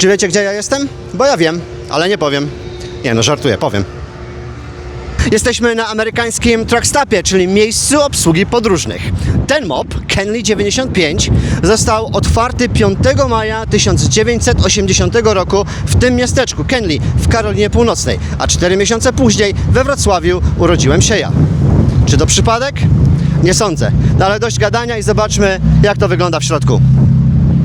Czy wiecie, gdzie ja jestem? Bo ja wiem, ale nie powiem. Nie no, żartuję, powiem. Jesteśmy na amerykańskim truckstopie, czyli miejscu obsługi podróżnych. Ten mop, Kenley 95, został otwarty 5 maja 1980 roku w tym miasteczku, Kenley, w Karolinie Północnej, a 4 miesiące później we Wrocławiu urodziłem się ja. Czy to przypadek? Nie sądzę. No ale dość gadania i zobaczmy, jak to wygląda w środku.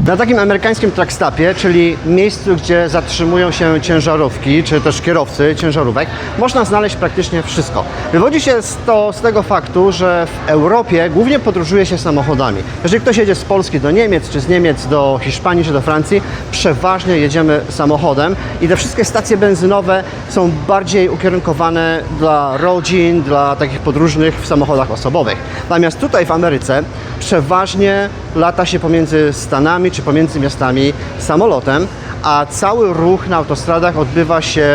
Na takim amerykańskim truckstopie, czyli miejscu, gdzie zatrzymują się ciężarówki, czy też kierowcy ciężarówek, można znaleźć praktycznie wszystko. Wywodzi się to z tego faktu, że w Europie głównie podróżuje się samochodami. Jeżeli ktoś jedzie z Polski do Niemiec, czy z Niemiec do Hiszpanii, czy do Francji, przeważnie jedziemy samochodem i te wszystkie stacje benzynowe są bardziej ukierunkowane dla rodzin, dla takich podróżnych w samochodach osobowych. Natomiast tutaj w Ameryce przeważnie lata się pomiędzy Stanami czy pomiędzy miastami samolotem, a cały ruch na autostradach odbywa się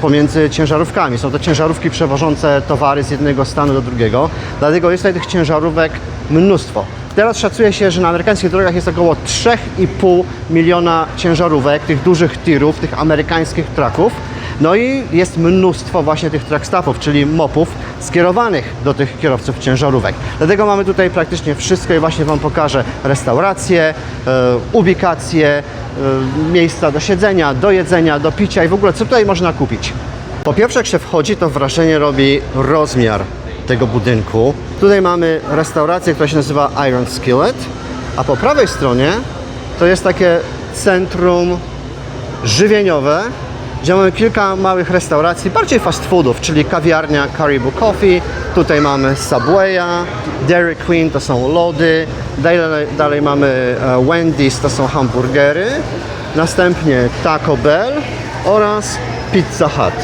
pomiędzy ciężarówkami. Są to ciężarówki przewożące towary z jednego stanu do drugiego, dlatego jest tutaj tych ciężarówek mnóstwo. Teraz szacuje się, że na amerykańskich drogach jest około 3,5 miliona ciężarówek, tych dużych tirów, tych amerykańskich trucków. No i jest mnóstwo właśnie tych truckstopów, czyli mopów skierowanych do tych kierowców ciężarówek. Dlatego mamy tutaj praktycznie wszystko i właśnie Wam pokażę restauracje, e, ubikacje, e, miejsca do siedzenia, do jedzenia, do picia i w ogóle co tutaj można kupić. Po pierwsze jak się wchodzi, to wrażenie robi rozmiar tego budynku. Tutaj mamy restaurację, która się nazywa Iron Skillet, a po prawej stronie to jest takie centrum żywieniowe, mamy kilka małych restauracji, bardziej fast foodów, czyli kawiarnia Caribou Coffee, tutaj mamy Subwaya, Dairy Queen to są lody, dalej, dalej mamy e, Wendy's to są hamburgery, następnie Taco Bell oraz Pizza Hut.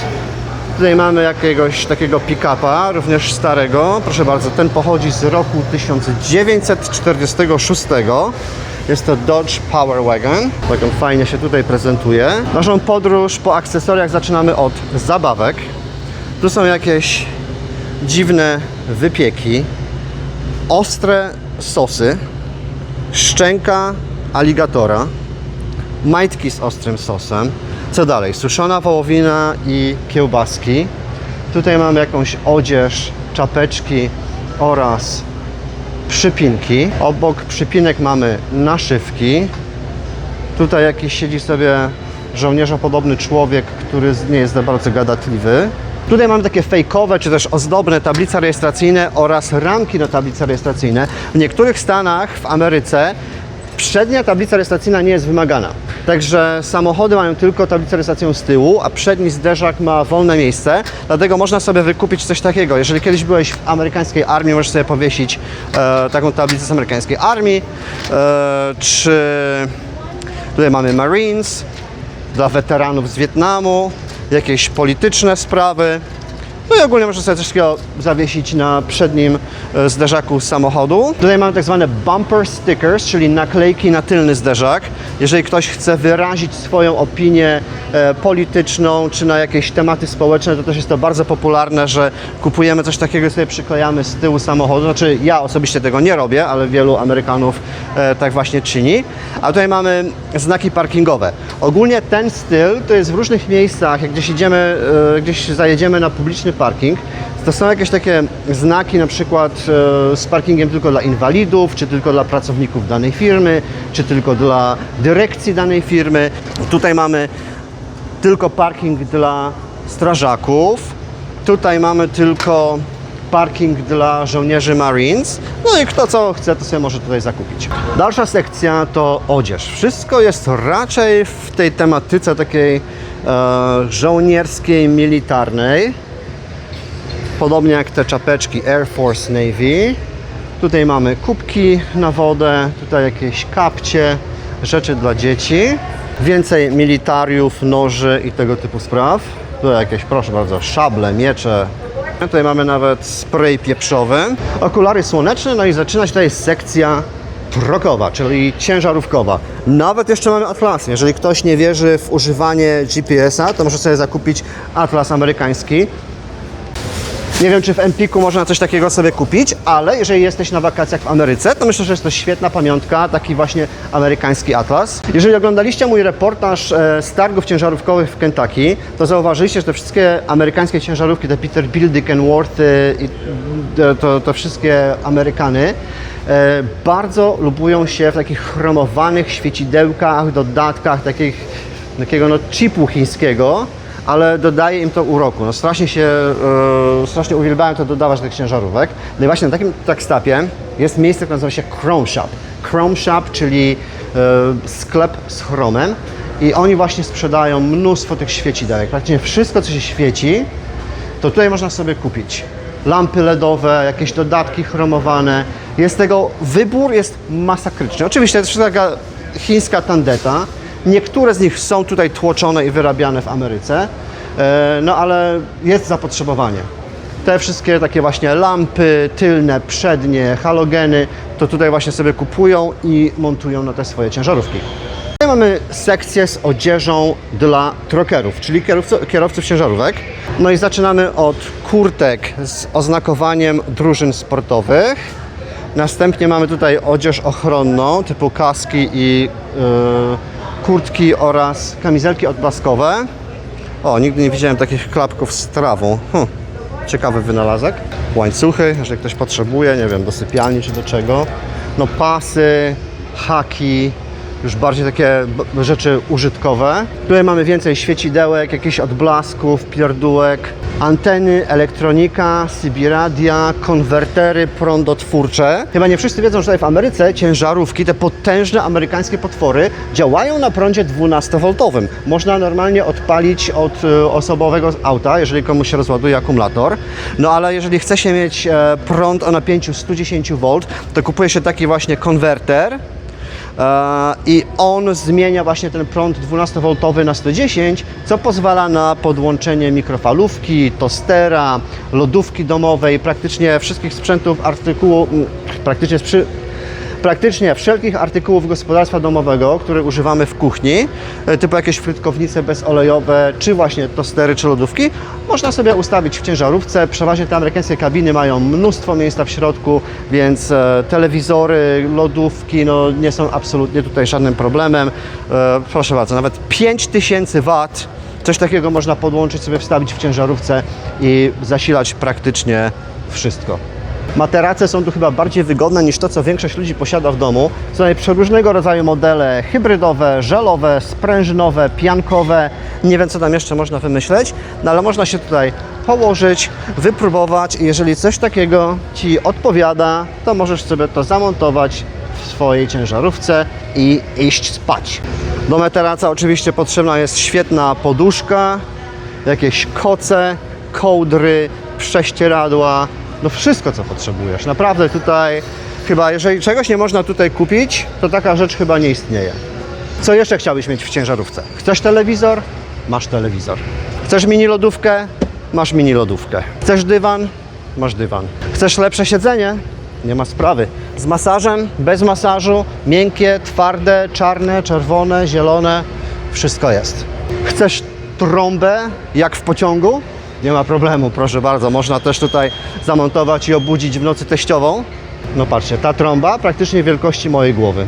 Tutaj mamy jakiegoś takiego pick-upa, również starego. Proszę bardzo, ten pochodzi z roku 1946. Jest to Dodge Power Wagon. Tak on fajnie się tutaj prezentuje. Naszą podróż po akcesoriach zaczynamy od zabawek. Tu są jakieś dziwne wypieki, ostre sosy, szczęka aligatora, majtki z ostrym sosem. Co dalej? Suszona wołowina i kiełbaski. Tutaj mamy jakąś odzież, czapeczki oraz przypinki. Obok przypinek mamy naszywki. Tutaj jakiś siedzi sobie żołnierzopodobny człowiek, który nie jest za bardzo gadatliwy. Tutaj mamy takie fejkowe czy też ozdobne tablice rejestracyjne oraz ramki na tablice rejestracyjne. W niektórych stanach w Ameryce przednia tablica rejestracyjna nie jest wymagana. Także samochody mają tylko tablicę rejestracyjną z tyłu, a przedni zderzak ma wolne miejsce, dlatego można sobie wykupić coś takiego. Jeżeli kiedyś byłeś w amerykańskiej armii, możesz sobie powiesić e, taką tablicę z amerykańskiej armii, e, czy tutaj mamy Marines dla weteranów z Wietnamu, jakieś polityczne sprawy. No i ogólnie można sobie coś takiego zawiesić na przednim e, zderzaku samochodu. Tutaj mamy tak zwane bumper stickers, czyli naklejki na tylny zderzak. Jeżeli ktoś chce wyrazić swoją opinię e, polityczną czy na jakieś tematy społeczne, to też jest to bardzo popularne, że kupujemy coś takiego i sobie przyklejamy z tyłu samochodu. Znaczy ja osobiście tego nie robię, ale wielu Amerykanów e, tak właśnie czyni. A tutaj mamy znaki parkingowe. Ogólnie ten styl to jest w różnych miejscach, jak gdzieś idziemy, gdzieś zajedziemy na publiczny to są jakieś takie znaki na przykład e, z parkingiem tylko dla inwalidów, czy tylko dla pracowników danej firmy, czy tylko dla dyrekcji danej firmy. Tutaj mamy tylko parking dla strażaków. Tutaj mamy tylko parking dla żołnierzy Marines. No i kto co chce, to sobie może tutaj zakupić. Dalsza sekcja to odzież. Wszystko jest raczej w tej tematyce takiej e, żołnierskiej, militarnej. Podobnie jak te czapeczki Air Force Navy. Tutaj mamy kubki na wodę, tutaj jakieś kapcie, rzeczy dla dzieci. Więcej militariów, noży i tego typu spraw. Tutaj jakieś, proszę bardzo, szable, miecze. Tutaj mamy nawet spray pieprzowy. Okulary słoneczne, no i zaczyna się tutaj sekcja prokowa, czyli ciężarówkowa. Nawet jeszcze mamy atlas. Jeżeli ktoś nie wierzy w używanie GPS-a, to może sobie zakupić atlas amerykański. Nie wiem, czy w Empiku można coś takiego sobie kupić, ale jeżeli jesteś na wakacjach w Ameryce, to myślę, że jest to świetna pamiątka, taki właśnie amerykański atlas. Jeżeli oglądaliście mój reportaż e, z targów ciężarówkowych w Kentucky, to zauważyliście, że te wszystkie amerykańskie ciężarówki, te Peterbilty, Kenworthy i to, to, to wszystkie Amerykany, e, bardzo lubują się w takich chromowanych świecidełkach, dodatkach, takich, takiego no, chipu chińskiego, ale dodaje im to uroku. No strasznie się, e, strasznie uwielbiają to dodawać do tych ciężarówek. No i właśnie na takim trackstapie jest miejsce, które nazywa się Chrome Shop. Chrome Shop, czyli e, sklep z chromem i oni właśnie sprzedają mnóstwo tych świecidełek. Praktycznie wszystko, co się świeci, to tutaj można sobie kupić. Lampy LEDowe, jakieś dodatki chromowane. Jest tego, wybór jest masakryczny. Oczywiście to jest taka chińska tandeta. Niektóre z nich są tutaj tłoczone i wyrabiane w Ameryce, e, no ale jest zapotrzebowanie. Te wszystkie takie właśnie lampy tylne, przednie, halogeny, to tutaj właśnie sobie kupują i montują na te swoje ciężarówki. Tutaj mamy sekcję z odzieżą dla trokerów, czyli kierowców, kierowców ciężarówek. No i zaczynamy od kurtek z oznakowaniem drużyn sportowych. Następnie mamy tutaj odzież ochronną typu kaski i yy, kurtki oraz kamizelki odblaskowe. O, nigdy nie widziałem takich klapków z trawą. Hm, ciekawy wynalazek. Łańcuchy, jeżeli ktoś potrzebuje, nie wiem, do sypialni czy do czego. No pasy, haki, już bardziej takie rzeczy użytkowe. Tutaj mamy więcej świecidełek, jakichś odblasków, pierdółek, anteny, elektronika, CB radia, konwertery prądotwórcze. Chyba nie wszyscy wiedzą, że tutaj w Ameryce ciężarówki, te potężne amerykańskie potwory działają na prądzie 12V. Można normalnie odpalić od e, osobowego auta, jeżeli komuś się rozładuje akumulator. No ale jeżeli chce się mieć e, prąd o napięciu 110V, to kupuje się taki właśnie konwerter, i on zmienia właśnie ten prąd 12V na 110, co pozwala na podłączenie mikrofalówki, tostera, lodówki domowej, praktycznie wszystkich sprzętów, artykułów, mm, praktycznie sprzy, praktycznie wszelkich artykułów gospodarstwa domowego, które używamy w kuchni, e, typu jakieś frytkownice bezolejowe, czy właśnie tostery, czy lodówki, można sobie ustawić w ciężarówce. Przeważnie te amerykańskie kabiny mają mnóstwo miejsca w środku, więc e, telewizory, lodówki no, nie są absolutnie tutaj żadnym problemem. E, proszę bardzo, nawet 5000 W Coś takiego można podłączyć sobie, wstawić w ciężarówce i zasilać praktycznie wszystko. Materace są tu chyba bardziej wygodne niż to, co większość ludzi posiada w domu. Są tutaj przeróżnego rodzaju modele hybrydowe, żelowe, sprężynowe, piankowe. Nie wiem, co tam jeszcze można wymyśleć, no ale można się tutaj położyć, wypróbować i jeżeli coś takiego Ci odpowiada, to możesz sobie to zamontować w swojej ciężarówce i iść spać. Do materaca oczywiście potrzebna jest świetna poduszka, jakieś koce, kołdry, prześcieradła, no wszystko co potrzebujesz. Naprawdę tutaj chyba, jeżeli czegoś nie można tutaj kupić, to taka rzecz chyba nie istnieje. Co jeszcze chciałbyś mieć w ciężarówce? Chcesz telewizor? Masz telewizor. Chcesz mini lodówkę? Masz mini lodówkę. Chcesz dywan? Masz dywan. Chcesz lepsze siedzenie? Nie ma sprawy. Z masażem, bez masażu, miękkie, twarde, czarne, czerwone, zielone, wszystko jest. Chcesz trąbę jak w pociągu? Nie ma problemu, proszę bardzo. Można też tutaj zamontować i obudzić w nocy teściową. No patrzcie, ta trąba praktycznie wielkości mojej głowy.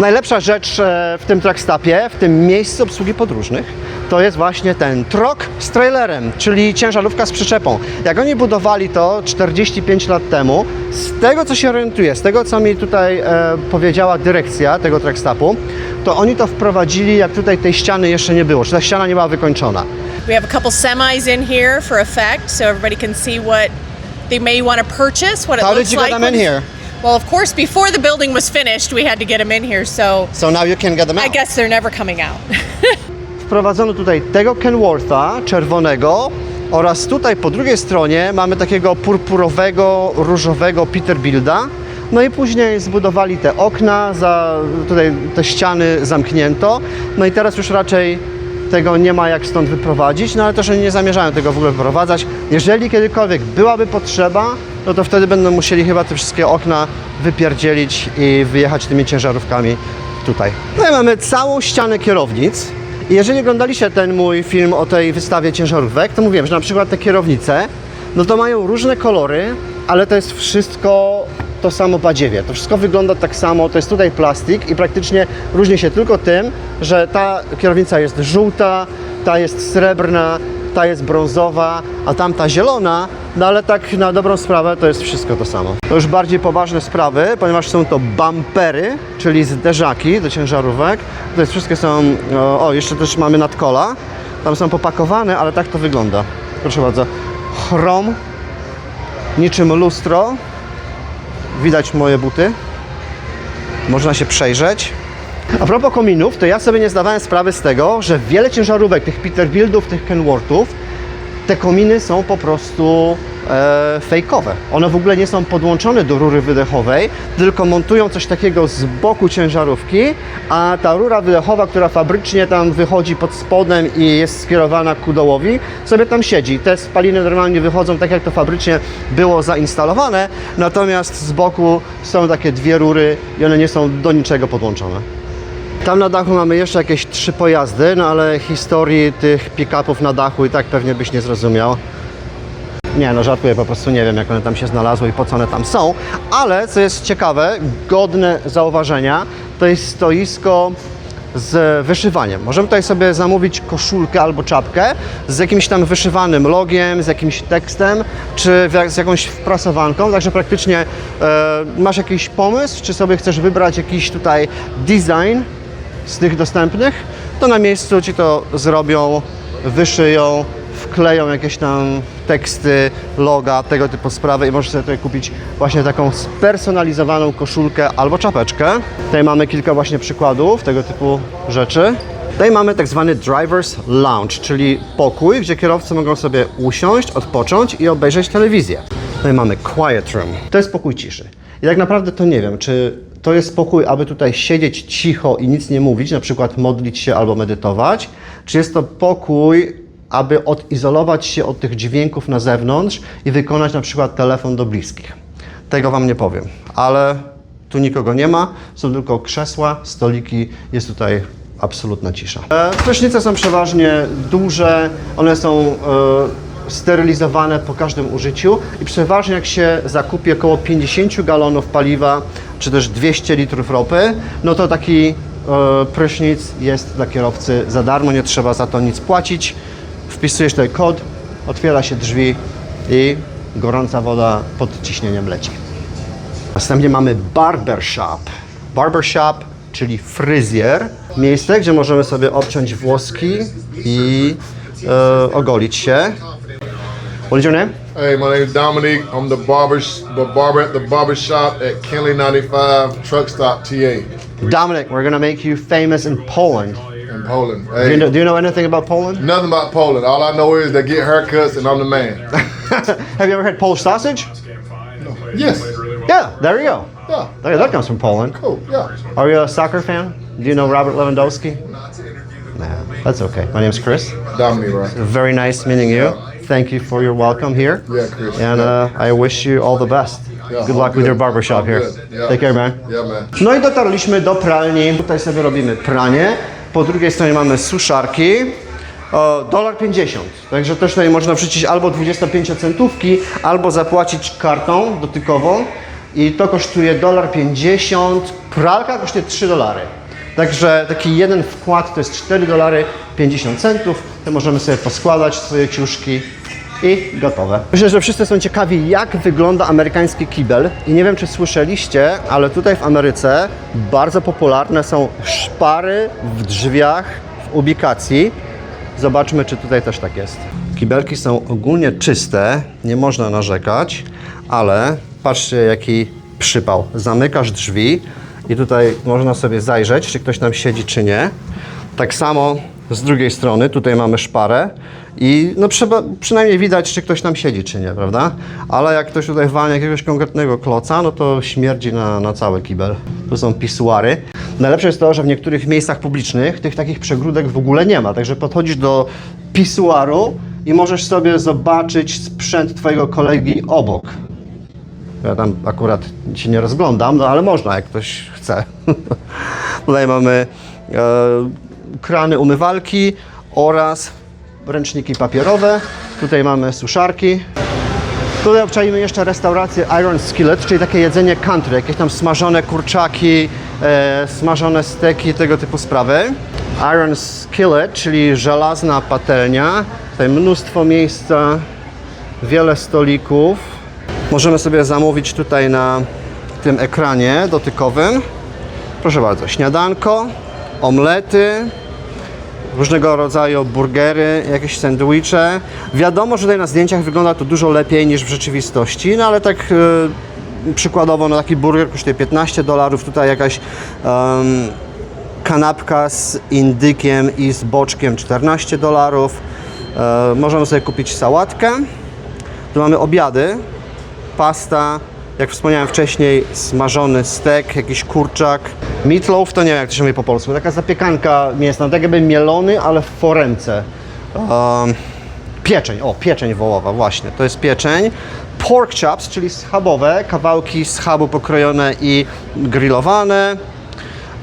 Najlepsza rzecz e, w tym trackstapie, w tym miejscu obsługi podróżnych, to jest właśnie ten trok z trailerem, czyli ciężarówka z przyczepą. Jak oni budowali to 45 lat temu, z tego co się orientuję, z tego co mi tutaj e, powiedziała dyrekcja tego trackstapu, to oni to wprowadzili, jak tutaj tej ściany jeszcze nie było, czy ta ściana nie była wykończona. We have a couple semis in here for effect, so everybody can see what they may want to purchase, what it How looks did you get like. them in here? Well, of course, before the building was finished, we had to get them in here, so So now you can get them out. I guess they're never coming out. wprowadzono tutaj tego Kenwortha czerwonego oraz tutaj po drugiej stronie mamy takiego purpurowego, różowego Peterbilda. No i później zbudowali te okna, za, tutaj te ściany zamknięto. No i teraz już raczej tego nie ma jak stąd wyprowadzić, no ale też oni nie zamierzają tego w ogóle wyprowadzać. Jeżeli kiedykolwiek byłaby potrzeba, no to wtedy będą musieli chyba te wszystkie okna wypierdzielić i wyjechać tymi ciężarówkami tutaj. No i mamy całą ścianę kierownic. I jeżeli oglądaliście ten mój film o tej wystawie ciężarówek, to mówiłem, że na przykład te kierownice no to mają różne kolory, ale to jest wszystko to samo badziewie. To wszystko wygląda tak samo, to jest tutaj plastik i praktycznie różni się tylko tym, że ta kierownica jest żółta, ta jest srebrna, ta jest brązowa, a tamta zielona, no ale tak na dobrą sprawę to jest wszystko to samo. To już bardziej poważne sprawy, ponieważ są to bumpery, czyli zderzaki do ciężarówek. To jest wszystkie są, o, jeszcze też mamy nadkola, tam są popakowane, ale tak to wygląda. Proszę bardzo, chrom, niczym lustro, widać moje buty, można się przejrzeć. A propos kominów, to ja sobie nie zdawałem sprawy z tego, że wiele ciężarówek, tych Peterbiltów, tych Kenworthów, te kominy są po prostu e, fejkowe. One w ogóle nie są podłączone do rury wydechowej, tylko montują coś takiego z boku ciężarówki, a ta rura wydechowa, która fabrycznie tam wychodzi pod spodem i jest skierowana ku dołowi, sobie tam siedzi. Te spaliny normalnie wychodzą tak, jak to fabrycznie było zainstalowane, natomiast z boku są takie dwie rury i one nie są do niczego podłączone. Tam na dachu mamy jeszcze jakieś trzy pojazdy, no ale historii tych pick-upów na dachu i tak pewnie byś nie zrozumiał. Nie, no żartuję, po prostu nie wiem jak one tam się znalazły i po co one tam są, ale co jest ciekawe, godne zauważenia, to jest stoisko z wyszywaniem. Możemy tutaj sobie zamówić koszulkę albo czapkę z jakimś tam wyszywanym logiem, z jakimś tekstem, czy z jakąś wprasowanką, także praktycznie e, masz jakiś pomysł, czy sobie chcesz wybrać jakiś tutaj design z tych dostępnych, to na miejscu Ci to zrobią, wyszyją, wkleją jakieś tam teksty, loga, tego typu sprawy i możesz sobie tutaj kupić właśnie taką spersonalizowaną koszulkę albo czapeczkę. Tutaj mamy kilka właśnie przykładów tego typu rzeczy. Tutaj mamy tak zwany Driver's Lounge, czyli pokój, gdzie kierowcy mogą sobie usiąść, odpocząć i obejrzeć telewizję. Tutaj mamy Quiet Room. To jest pokój ciszy. I tak naprawdę to nie wiem, czy to jest pokój, aby tutaj siedzieć cicho i nic nie mówić, na przykład modlić się albo medytować, czy jest to pokój, aby odizolować się od tych dźwięków na zewnątrz i wykonać na przykład telefon do bliskich. Tego Wam nie powiem, ale tu nikogo nie ma, są tylko krzesła, stoliki, jest tutaj absolutna cisza. E, Prysznice są przeważnie duże, one są e, sterylizowane po każdym użyciu i przeważnie jak się zakupi około 50 galonów paliwa, czy też 200 litrów ropy, no to taki e, prysznic jest dla kierowcy za darmo, nie trzeba za to nic płacić. Wpisujesz tutaj kod, otwiera się drzwi i gorąca woda pod ciśnieniem leci. Następnie mamy barbershop. Barbershop, czyli fryzjer. Miejsce, gdzie możemy sobie obciąć włoski i e, ogolić się. What is your name? Hey, my name is Dominic. I'm the barber, the barber at the barber shop at Kinley 95 Truck Stop TA Dominic, we're gonna make you famous in Poland. in Poland. Do you Hey, know, do you know anything about Poland? nothing about Poland. All I know is they get haircuts and I'm the man. Have you ever had Polish sausage? No. yes. Yeah, there you go. Yeah. Okay, that comes from Poland. Cool. Yeah. Are you a soccer fan? Do you know Robert Lewandowski? Nah, that's okay. My name's Chris. Dominic, right? Very nice meeting you. Thank you for your welcome here. Yeah, Chris. And uh, I wish you all the best. Yeah, Good luck with your barbershop here. good. Yeah. Take care, man. Yeah, man. No i dotarliśmy do pralni. Tutaj sobie robimy pranie. Po drugiej stronie mamy suszarki. Dolar 50. Także też tutaj można wrzucić albo 25 centówki, albo zapłacić kartą dotykową. I to kosztuje dolar 50. Pralka kosztuje 3 dolary. Także taki jeden wkład to jest 4 dolary 50 centów. To możemy sobie poskładać swoje ciuszki i gotowe. Myślę, że wszyscy są ciekawi, jak wygląda amerykański kibel. I nie wiem, czy słyszeliście, ale tutaj w Ameryce bardzo popularne są szpary w drzwiach w ubikacji. Zobaczmy, czy tutaj też tak jest. Kibelki są ogólnie czyste, nie można narzekać, ale patrzcie, jaki przypał. Zamykasz drzwi i tutaj można sobie zajrzeć, czy ktoś tam siedzi, czy nie. Tak samo z drugiej strony, tutaj mamy szparę i no trzeba, przynajmniej widać, czy ktoś tam siedzi, czy nie, prawda? Ale jak ktoś tutaj walnie jakiegoś konkretnego kloca, no to śmierdzi na, na cały kibel. Tu są pisuary. Najlepsze jest to, że w niektórych miejscach publicznych tych takich przegródek w ogóle nie ma, także podchodzisz do pisuaru i możesz sobie zobaczyć sprzęt twojego kolegi obok. Ja tam akurat się nie rozglądam, no ale można, jak ktoś chce. Tutaj mamy e, krany umywalki oraz ręczniki papierowe. Tutaj mamy suszarki. Tutaj obczajmy jeszcze restaurację Iron Skillet, czyli takie jedzenie country, jakieś tam smażone kurczaki, e, smażone steki, tego typu sprawy. Iron Skillet, czyli żelazna patelnia. Tutaj mnóstwo miejsca, wiele stolików. Możemy sobie zamówić tutaj na tym ekranie dotykowym. Proszę bardzo, śniadanko, omlety, różnego rodzaju burgery, jakieś sandwiche. Wiadomo, że tutaj na zdjęciach wygląda to dużo lepiej niż w rzeczywistości, no ale tak e, przykładowo no taki burger kosztuje 15 dolarów, tutaj jakaś em, kanapka z indykiem i z boczkiem 14 dolarów. E, możemy sobie kupić sałatkę. Tu mamy obiady, pasta, jak wspomniałem wcześniej, smażony stek, jakiś kurczak. Meatloaf to nie wiem jak to się mówi po polsku, taka zapiekanka mięsna, tak jakby mielony, ale w foremce. Um, pieczeń, o pieczeń wołowa, właśnie, to jest pieczeń. Pork chops, czyli schabowe, kawałki schabu pokrojone i grillowane.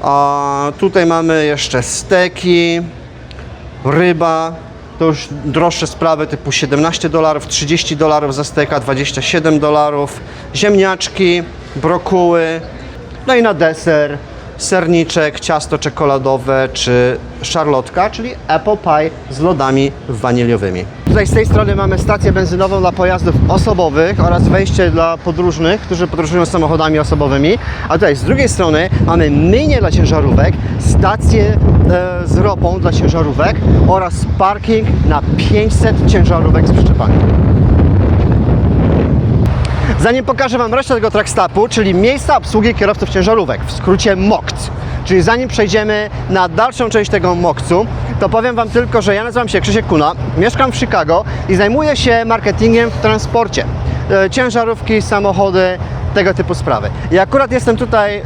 A tutaj mamy jeszcze steki, ryba, to już droższe sprawy typu 17 dolarów, 30 dolarów za steka, 27 dolarów, ziemniaczki, brokuły, no i na deser serniczek, ciasto czekoladowe czy szarlotka, czyli apple pie z lodami waniliowymi. Tutaj z tej strony mamy stację benzynową dla pojazdów osobowych oraz wejście dla podróżnych, którzy podróżują samochodami osobowymi. A tutaj z drugiej strony mamy myjnię dla ciężarówek, stację e, z ropą dla ciężarówek oraz parking na 500 ciężarówek z przyczepami. Zanim pokażę Wam resztę tego trackstapu, czyli miejsca obsługi kierowców ciężarówek, w skrócie MOKC, czyli zanim przejdziemy na dalszą część tego MOKC-u, to powiem Wam tylko, że ja nazywam się Krzysiek Kuna, mieszkam w Chicago i zajmuję się marketingiem w transporcie. E, Ciężarówki, samochody, tego typu sprawy. I akurat jestem tutaj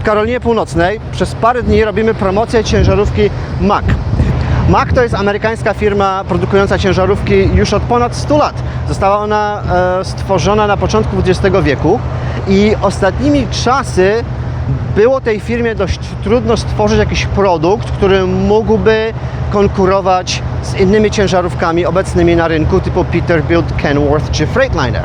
w Karolinie Północnej. Przez parę dni robimy promocję ciężarówki MAC. Mack to jest amerykańska firma produkująca ciężarówki już od ponad 100 lat. Została ona e, stworzona na początku XX wieku i ostatnimi czasy było tej firmie dość trudno stworzyć jakiś produkt, który mógłby konkurować z innymi ciężarówkami obecnymi na rynku typu Peterbilt, Kenworth czy Freightliner.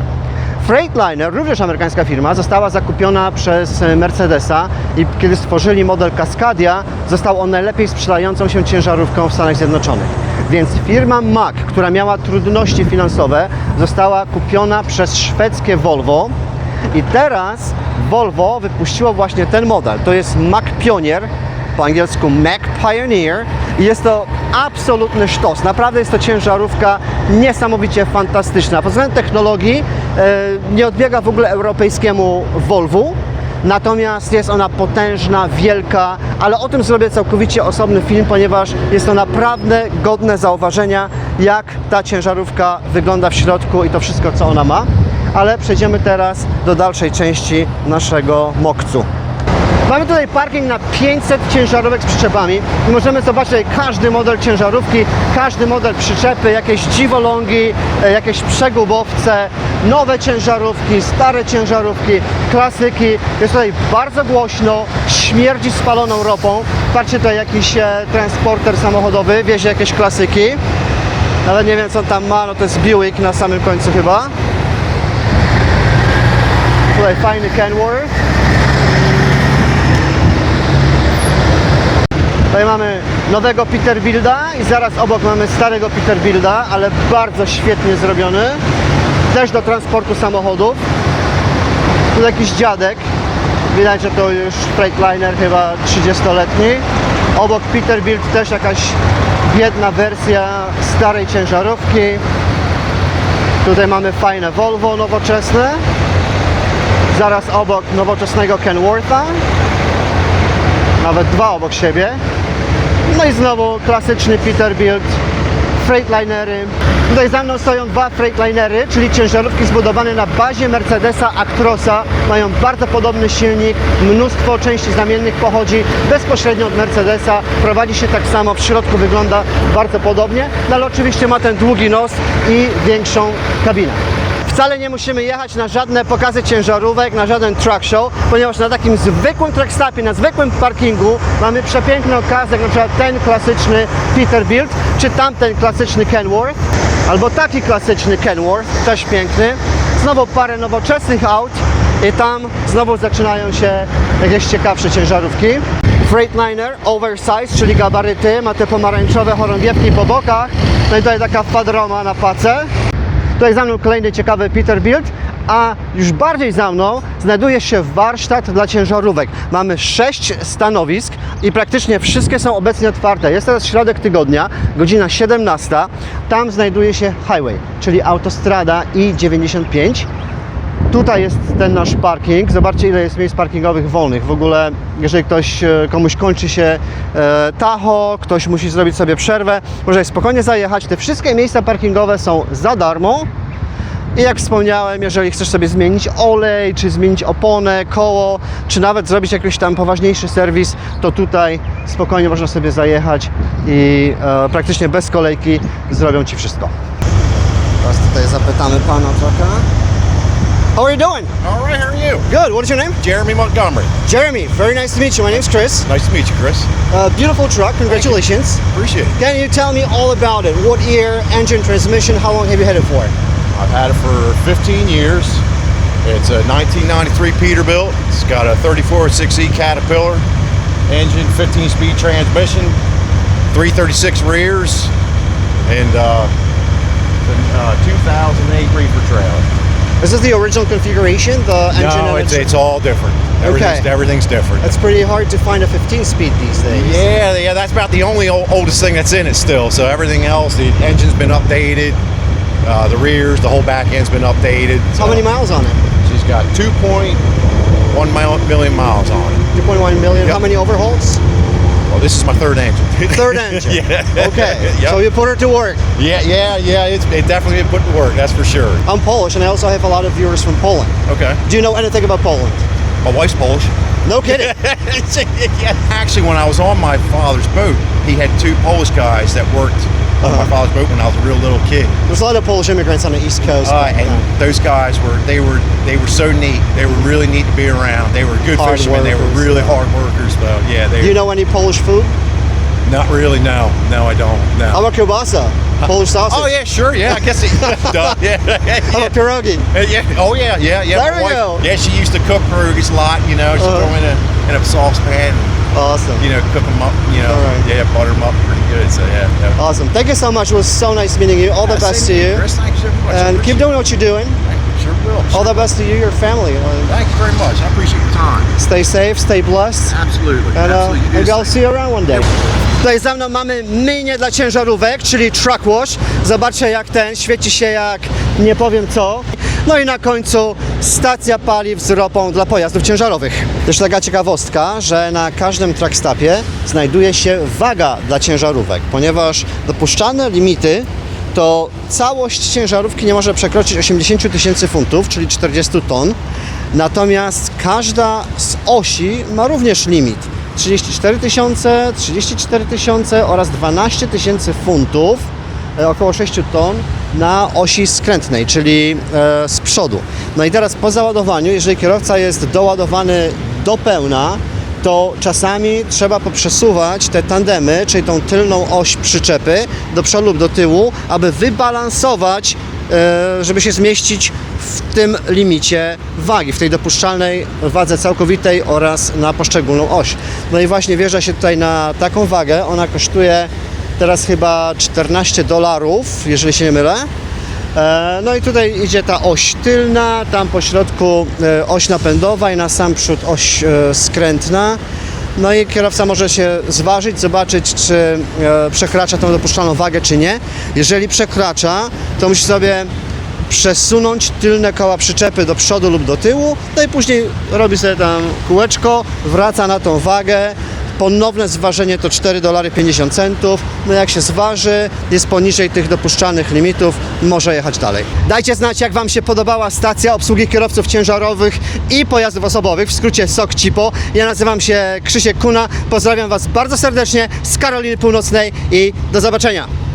Freightliner, również amerykańska firma, została zakupiona przez e, Mercedesa i kiedy stworzyli model Cascadia, został on najlepiej sprzedającą się ciężarówką w Stanach Zjednoczonych. Więc firma Mack, która miała trudności finansowe, została kupiona przez szwedzkie Volvo i teraz Volvo wypuściło właśnie ten model. To jest Mack Pionier, po angielsku Mac Pioneer i jest to absolutny sztos. Naprawdę jest to ciężarówka niesamowicie fantastyczna. Pod względem technologii nie odbiega w ogóle europejskiemu Volvo. Natomiast jest ona potężna, wielka, ale o tym zrobię całkowicie osobny film, ponieważ jest to naprawdę godne zauważenia, jak ta ciężarówka wygląda w środku i to wszystko, co ona ma. Ale przejdziemy teraz do dalszej części naszego mokcu. Mamy tutaj parking na 500 ciężarówek z przyczepami i możemy zobaczyć każdy model ciężarówki, każdy model przyczepy, jakieś dziwolągi, e, jakieś przegubowce, nowe ciężarówki, stare ciężarówki, klasyki. Jest tutaj bardzo głośno, śmierdzi spaloną ropą. Patrzcie, tutaj jakiś e, transporter samochodowy wiezie jakieś klasyki. Nawet nie wiem co on tam ma, no to jest Buick na samym końcu chyba. Tutaj fajny Kenworth. Tutaj mamy nowego Peterbilda i zaraz obok mamy starego Peterbilda, ale bardzo świetnie zrobiony. Też do transportu samochodów. Tu jakiś dziadek. Widać, że to już Freightliner chyba 30-letni. Obok Peterbilt też jakaś biedna wersja starej ciężarówki. Tutaj mamy fajne Volvo nowoczesne. Zaraz obok nowoczesnego Kenwortha. Nawet dwa obok siebie. No i znowu klasyczny Peterbilt, Freightliner. Tutaj za mną stoją dwa Freightliner, czyli ciężarówki zbudowane na bazie Mercedesa Actrosa. Mają bardzo podobny silnik, mnóstwo części zamiennych pochodzi bezpośrednio od Mercedesa. Prowadzi się tak samo, w środku wygląda bardzo podobnie, no ale oczywiście ma ten długi nos i większą kabinę. Wcale nie musimy jechać na żadne pokazy ciężarówek, na żaden truck show, ponieważ na takim zwykłym truckstopie, na zwykłym parkingu mamy przepiękny okazek, jak na przykład ten klasyczny Peterbilt, czy tamten klasyczny Kenworth, albo taki klasyczny Kenworth, też piękny, znowu parę nowoczesnych aut i tam znowu zaczynają się jakieś ciekawsze ciężarówki. Freightliner Oversize, czyli gabaryty, ma te pomarańczowe chorągiewki po bokach, no i tutaj taka padroma na pace. Tutaj za mną kolejny ciekawy Peterbilt, a już bardziej za mną znajduje się warsztat dla ciężarówek. Mamy sześć stanowisk i praktycznie wszystkie są obecnie otwarte. Jest teraz środek tygodnia, godzina 17. Tam znajduje się highway, czyli autostrada I-95. Tutaj jest ten nasz parking. Zobaczcie, ile jest miejsc parkingowych wolnych. W ogóle, jeżeli ktoś, e, komuś kończy się e, tacho, ktoś musi zrobić sobie przerwę, może spokojnie zajechać. Te wszystkie miejsca parkingowe są za darmo. I jak wspomniałem, jeżeli chcesz sobie zmienić olej, czy zmienić oponę, koło, czy nawet zrobić jakiś tam poważniejszy serwis, to tutaj spokojnie można sobie zajechać i e, praktycznie bez kolejki zrobią Ci wszystko. Teraz tutaj zapytamy Pana trochę. How are you doing? All right, how are you? Good. What is your name? Jeremy Montgomery. Jeremy. Very nice to meet you. My name's Chris. Nice to meet you, Chris. Uh, beautiful truck. Congratulations. Appreciate it. Can you tell me all about it? What year, engine, transmission? How long have you had it for? I've had it for 15 years. It's a 1993 Peterbilt. It's got a 34 6E Caterpillar engine, 15 speed transmission, 336 rears, and uh, uh, 2008 reefer trailer. Is this the original configuration? The engine No, it's, it's all different. Everything's, Okay. everything's different. That's pretty hard to find a 15 speed these days. Yeah, yeah, that's about the only old, oldest thing that's in it still. So everything else, the engine's been updated, uh, the rears, the whole back end's been updated. So How many miles on it? She's got 2.1 million miles on it. 2.1 million. Yep. How many overhauls? Well, this is my third engine. Third engine. yeah. Okay. Yep. So you put her to work. yeah, yeah, yeah. It's it definitely been put to work. That's for sure. I'm Polish, and I also have a lot of viewers from Poland. Okay. Do you know anything about Poland? My wife's Polish. No kidding. Actually, when I was on my father's boat, he had two Polish guys that worked on Uh-huh. my father's boat when I was a real little kid. There's a lot of Polish immigrants on the East Coast. Uh, and uh, those guys were they were they were so neat. They were really neat to be around. They were good Hard fishermen. They were really yeah. hard workers. Though, yeah, they do you know any Polish food? not really. No, no, I don't. No. How about kielbasa? Polish sausage? oh yeah, sure. Yeah, I guess it. duh, yeah, about pierogi? yeah, yeah. Oh yeah, yeah, yeah. There we wife- go. Yeah, she used to cook pierogies a lot. You know, she Uh-huh. throw in a in a saucepan. Awesome. You know, cook them up. You know, All right. yeah, butter them up pretty good. So yeah. yeah. Awesome. Thank you so much. It was so nice meeting you. All the Yeah, best to same you. Chris, thanks so much. I And keep appreciate doing what you're doing. it. Sure will. All the best to you, your family. Uh, Thank you very much. I appreciate your time. Stay safe, stay blessed. Absolutely. And uh, Absolutely. You do maybe I'll see you around one day. Tutaj za mną mamy myjnię dla ciężarówek, czyli truck wash. Zobaczcie jak ten świeci się jak nie powiem co. No i na końcu stacja paliw z ropą dla pojazdów ciężarowych. Też taka ciekawostka, że na każdym truckstopie znajduje się waga dla ciężarówek, ponieważ dopuszczalne limity to całość ciężarówki nie może przekroczyć 80 tysięcy funtów, czyli 40 ton. Natomiast każda z osi ma również limit 34 tysiące, 34 tysiące oraz 12 tysięcy funtów, e, około 6 ton na osi skrętnej, czyli e, z przodu. No i teraz po załadowaniu, jeżeli kierowca jest doładowany do pełna, to czasami trzeba poprzesuwać te tandemy, czyli tą tylną oś przyczepy do przodu lub do tyłu, aby wybalansować, e, żeby się zmieścić w tym limicie wagi, w tej dopuszczalnej wadze całkowitej oraz na poszczególną oś. No i właśnie wjeżdża się tutaj na taką wagę, ona kosztuje teraz chyba 14 dolarów, jeżeli się nie mylę. E, No i tutaj idzie ta oś tylna, tam po środku e, oś napędowa i na sam przód oś e, skrętna. No i kierowca może się zważyć, zobaczyć, czy przekracza tą dopuszczalną wagę, czy nie. Jeżeli przekracza, to musi sobie przesunąć tylne koła przyczepy do przodu lub do tyłu, no i później robi sobie tam kółeczko, wraca na tą wagę, ponowne zważenie to 4 dolary 50 centów, no jak się zważy, jest poniżej tych dopuszczalnych limitów, może jechać dalej. Dajcie znać, jak Wam się podobała stacja obsługi kierowców ciężarowych i pojazdów osobowych, w skrócie SOK CIPO. Ja nazywam się Krzysiek Kuna, pozdrawiam Was bardzo serdecznie z Karoliny Północnej i do zobaczenia.